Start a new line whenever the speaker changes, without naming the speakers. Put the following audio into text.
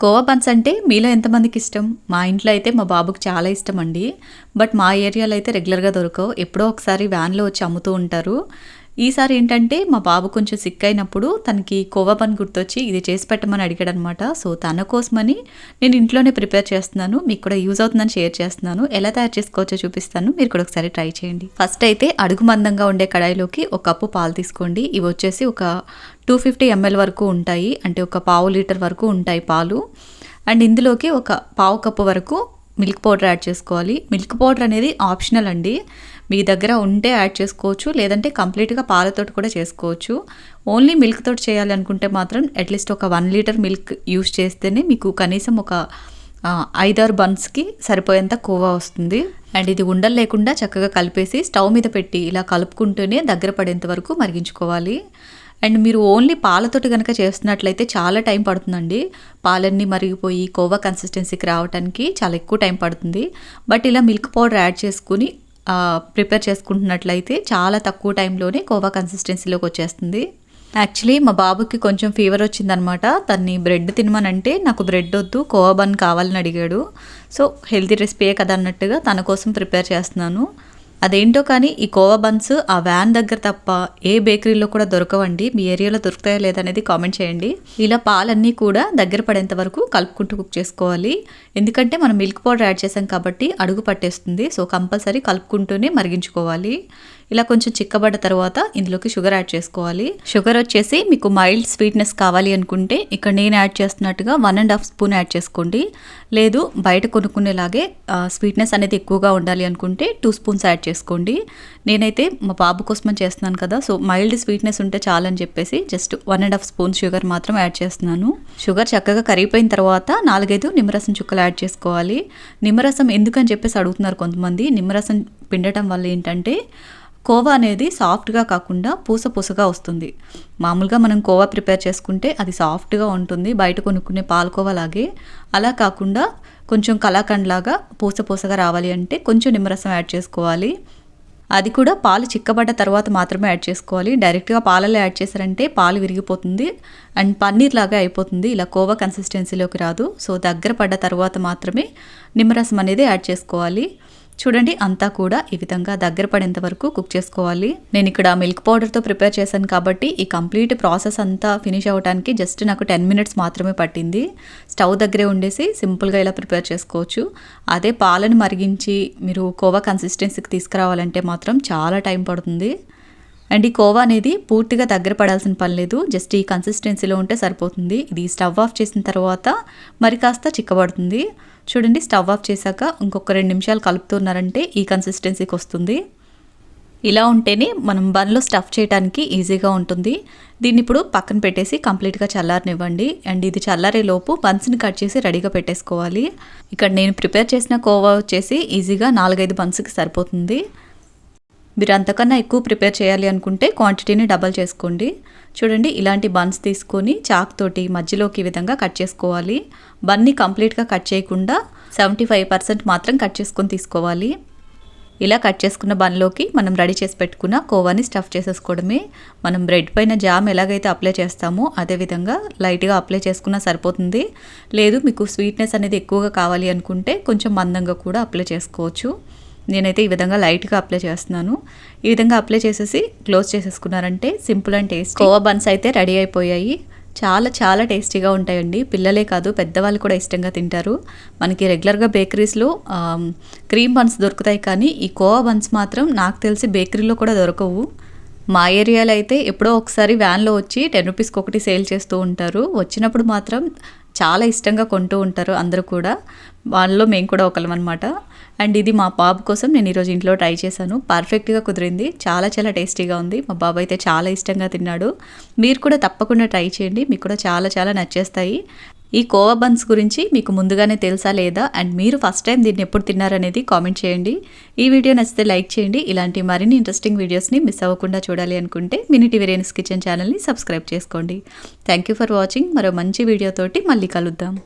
Khoa buns అంటే మీలో ఎంతమందికి ఇష్టం? మా ఇంట్లో అయితే మా బాబుకి చాలా ఇష్టం అండి. బట్ మా ఏరియాలో అయితే రెగ్యులర్గా దొరకవు. ఎప్పుడో ఒకసారి వ్యాన్లో వచ్చి అమ్ముతూ ఉంటారు. ఈసారి ఏంటంటే మా బాబు కొంచెం సిక్ అయినప్పుడు తనకి కోవా పని గుర్తొచ్చి ఇది చేసి పెట్టమని అడిగాడు అనమాట సో తన కోసమని నేను ఇంట్లోనే ప్రిపేర్ చేస్తున్నాను. మీకు కూడా యూజ్ అవుతుందని షేర్ చేస్తున్నాను. ఎలా తయారు చేసుకోవచ్చో చూపిస్తాను. మీరు కూడా ఒకసారి ట్రై చేయండి. ఫస్ట్ అయితే అడుగు మందంగా ఉండే కడాయిలోకి ఒక కప్పు పాలు తీసుకోండి. ఇవి వచ్చేసి ఒక టూ ఫిఫ్టీ ఎంఎల్ వరకు ఉంటాయి. అంటే ఒక పావు లీటర్ వరకు ఉంటాయి పాలు. అండ్ ఇందులోకి ఒక పావు కప్పు వరకు మిల్క్ పౌడర్ యాడ్ చేసుకోవాలి. మిల్క్ పౌడర్ అనేది ఆప్షనల్ అండి. మీ దగ్గర ఉంటే యాడ్ చేసుకోవచ్చు లేదంటే కంప్లీట్గా పాలతోటి కూడా చేసుకోవచ్చు. ఓన్లీ మిల్క్ తోటి చేయాలనుకుంటే మాత్రం అట్లీస్ట్ ఒక వన్ లీటర్ మిల్క్ యూస్ చేస్తేనే మీకు కనీసం ఒక ఐదారు బన్స్కి సరిపోయేంత కోవా వస్తుంది. అండ్ ఇది ఉండలు లేకుండా చక్కగా కలిపేసి స్టవ్ మీద పెట్టి ఇలా కలుపుకుంటూనే దగ్గర పడేంత వరకు మరిగించుకోవాలి. అండ్ మీరు ఓన్లీ పాలతోటి కనుక చేస్తున్నట్లయితే చాలా టైం పడుతుందండి. పాలన్నీ మరిగిపోయి కోవా కన్సిస్టెన్సీకి రావడానికి చాలా ఎక్కువ టైం పడుతుంది. బట్ ఇలా మిల్క్ పౌడర్ యాడ్ చేసుకుని ప్రిపేర్ చేసుకుంటున్నట్లయితే చాలా తక్కువ టైంలోనే కోవా కన్సిస్టెన్సీలోకి వచ్చేస్తుంది. యాక్చువల్లీ మా బాబుకి కొంచెం ఫీవర్ వచ్చిందనమాట. తన్ని బ్రెడ్ తినమనంటే నాకు బ్రెడ్ వద్దు కోవా బన్ కావాలని అడిగాడు. సో హెల్తీ రెసిపీయే కదా అన్నట్టుగా తన కోసం ప్రిపేర్ చేస్తున్నాను. అదేంటో కానీ ఈ కోవా బన్స్ ఆ వ్యాన్ దగ్గర తప్ప ఏ బేకరీలో కూడా దొరకవండి. మీ ఏరియాలో దొరుకుతాయో లేదనేది కామెంట్ చేయండి. ఇలా పాలన్నీ కూడా దగ్గర పడేంత వరకు కలుపుకుంటూ కుక్ చేసుకోవాలి. ఎందుకంటే మనం మిల్క్ పౌడర్ యాడ్ చేసాం కాబట్టి అడుగు పట్టేస్తుంది. సో కంపల్సరీ కలుపుకుంటూనే మరిగించుకోవాలి. ఇలా కొంచెం చిక్కబడ్డ తర్వాత ఇందులోకి షుగర్ యాడ్ చేసుకోవాలి. షుగర్ వచ్చేసి మీకు మైల్డ్ స్వీట్నెస్ కావాలి అనుకుంటే ఇక్కడ నేను యాడ్ చేస్తున్నట్టుగా one and half spoon add చేసుకోండి. లేదు బయట కొనుక్కునేలాగే స్వీట్నెస్ అనేది ఎక్కువగా ఉండాలి అనుకుంటే టూ స్పూన్స్ యాడ్ చేసుకోండి. నేనైతే మా బాబు కోసమని చేస్తున్నాను కదా సో మైల్డ్ స్వీట్నెస్ ఉంటే చాలని చెప్పేసి just one and half spoon sugar మాత్రం యాడ్ చేస్తున్నాను. షుగర్ చక్కగా కరిగిపోయిన తర్వాత నాలుగైదు నిమ్మరసం చుక్కలు యాడ్ చేసుకోవాలి. నిమ్మరసం ఎందుకని చెప్పేసి అడుగుతున్నారు కొంతమంది. నిమ్మరసం పిండటం వల్ల ఏంటంటే కోవా అనేది సాఫ్ట్గా కాకుండా పూస పూసగా వస్తుంది. మామూలుగా మనం కోవా ప్రిపేర్ చేసుకుంటే అది సాఫ్ట్గా ఉంటుంది బయట కొనుక్కునే పాలకోవాలాగే అలా కాకుండా కొంచెం కలాకండ్లాగా పూస పూసగా రావాలి అంటే కొంచెం నిమ్మరసం యాడ్ చేసుకోవాలి. అది కూడా పాలు చిక్కబడ్డ తర్వాత మాత్రమే యాడ్ చేసుకోవాలి. డైరెక్ట్గా పాలలో యాడ్ చేశారంటే పాలు విరిగిపోతుంది అండ్ పన్నీర్ లాగా అయిపోతుంది. ఇలా కోవా కన్సిస్టెన్సీలోకి రాదు. సో దగ్గర పడ్డ తర్వాత మాత్రమే నిమ్మరసం అనేది యాడ్ చేసుకోవాలి. చూడండి అంతా కూడా ఈ విధంగా దగ్గర పడేంత వరకు కుక్ చేసుకోవాలి. నేను ఇక్కడ మిల్క్ పౌడర్తో ప్రిపేర్ చేశాను కాబట్టి ఈ కంప్లీట్ ప్రాసెస్ అంతా ఫినిష్ అవ్వడానికి జస్ట్ నాకు టెన్ మినిట్స్ మాత్రమే పట్టింది. స్టవ్ దగ్గరే ఉండేసి సింపుల్గా ఇలా ప్రిపేర్ చేసుకోవచ్చు. అదే పాలను మరిగించి మీరు కోవా కన్సిస్టెన్సీకి తీసుకురావాలంటే మాత్రం చాలా టైం పడుతుంది. అండ్ ఈ కోవా అనేది పూర్తిగా దగ్గర పడాల్సిన పని లేదు. జస్ట్ ఈ కన్సిస్టెన్సీలో ఉంటే సరిపోతుంది. ఇది స్టవ్ ఆఫ్ చేసిన తర్వాత మరి కాస్త చిక్కబడుతుంది. చూడండి స్టవ్ ఆఫ్ చేశాక ఇంకొక రెండు నిమిషాలు కలుపుతున్నారంటే ఈ కన్సిస్టెన్సీకి వస్తుంది. ఇలా ఉంటేనే మనం బన్లో స్టఫ్ చేయడానికి ఈజీగా ఉంటుంది. దీన్ని ఇప్పుడు పక్కన పెట్టేసి కంప్లీట్గా చల్లారనివ్వండి. అండ్ ఇది చల్లారే లోపు బన్స్ని కట్ చేసి రెడీగా పెట్టేసుకోవాలి. ఇక్కడ నేను ప్రిపేర్ చేసిన కోవా వచ్చేసి ఈజీగా నాలుగైదు బన్స్కి సరిపోతుంది. మీరు అంతకన్నా ఎక్కువ ప్రిపేర్ చేయాలి అనుకుంటే క్వాంటిటీని డబల్ చేసుకోండి. చూడండి ఇలాంటి బన్స్ తీసుకొని చాక్ తోటి మధ్యలోకి ఈ విధంగా కట్ చేసుకోవాలి. బన్ని కంప్లీట్గా కట్ చేయకుండా సెవెంటీ ఫైవ్ పర్సెంట్ మాత్రం కట్ చేసుకొని తీసుకోవాలి. ఇలా కట్ చేసుకున్న బన్లోకి మనం రెడీ చేసి పెట్టుకున్న కోవాని స్టఫ్ చేసేసుకోవడమే. మనం బ్రెడ్ పైన జామ్ ఎలాగైతే అప్లై చేస్తామో అదేవిధంగా లైట్గా అప్లై చేసుకున్నా సరిపోతుంది. లేదు మీకు స్వీట్నెస్ అనేది ఎక్కువగా కావాలి అనుకుంటే కొంచెం మందంగా కూడా అప్లై చేసుకోవచ్చు. నేనైతే ఈ విధంగా లైట్గా అప్లై చేస్తున్నాను. ఈ విధంగా అప్లై చేసేసి close చేసేసుకున్నారంటే simple and taste. Khoa buns అయితే రెడీ అయిపోయాయి. చాలా చాలా టేస్టీగా ఉంటాయండి. పిల్లలే కాదు పెద్దవాళ్ళు కూడా ఇష్టంగా తింటారు. మనకి రెగ్యులర్గా బేకరీస్లో క్రీమ్ బన్స్ దొరుకుతాయి కానీ ఈ కోవా బన్స్ మాత్రం నాకు తెలిసి బేకరీలో కూడా దొరకవు. మా ఏరియాలో అయితే ఎప్పుడో ఒకసారి వ్యాన్లో వచ్చి టెన్ రూపీస్కి ఒకటి సేల్ చేస్తూ ఉంటారు. వచ్చినప్పుడు మాత్రం చాలా ఇష్టంగా కొంటూ ఉంటారు అందరూ కూడా. వాళ్ళలో మేము కూడా ఒకళ్ళం అనమాట అండ్ ఇది మా బాబు కోసం నేను ఈరోజు ఇంట్లో ట్రై చేశాను. పర్ఫెక్ట్గా కుదిరింది. చాలా చాలా టేస్టీగా ఉంది. మా బాబు అయితే చాలా ఇష్టంగా తిన్నాడు. మీరు కూడా తప్పకుండా ట్రై చేయండి. మీకు కూడా చాలా చాలా నచ్చేస్తాయి. ఈ కోవా బన్స్ గురించి మీకు ముందుగానే తెలుసా లేదా? అండ్ మీరు ఫస్ట్ టైం దీన్ని ఎప్పుడు తిన్నారనేది కామెంట్ చేయండి. ఈ వీడియో నచ్చితే లైక్ చేయండి. ఇలాంటి మరిన్ని ఇంట్రెస్టింగ్ వీడియోస్ని మిస్ అవ్వకుండా చూడాలి అనుకుంటే మినిటీ వెరియన్స్ కిచెన్ ఛానల్ని సబ్స్క్రైబ్ చేసుకోండి. Thank you for watching. మరో మంచి వీడియోతోటి మళ్ళీ కలుద్దాం.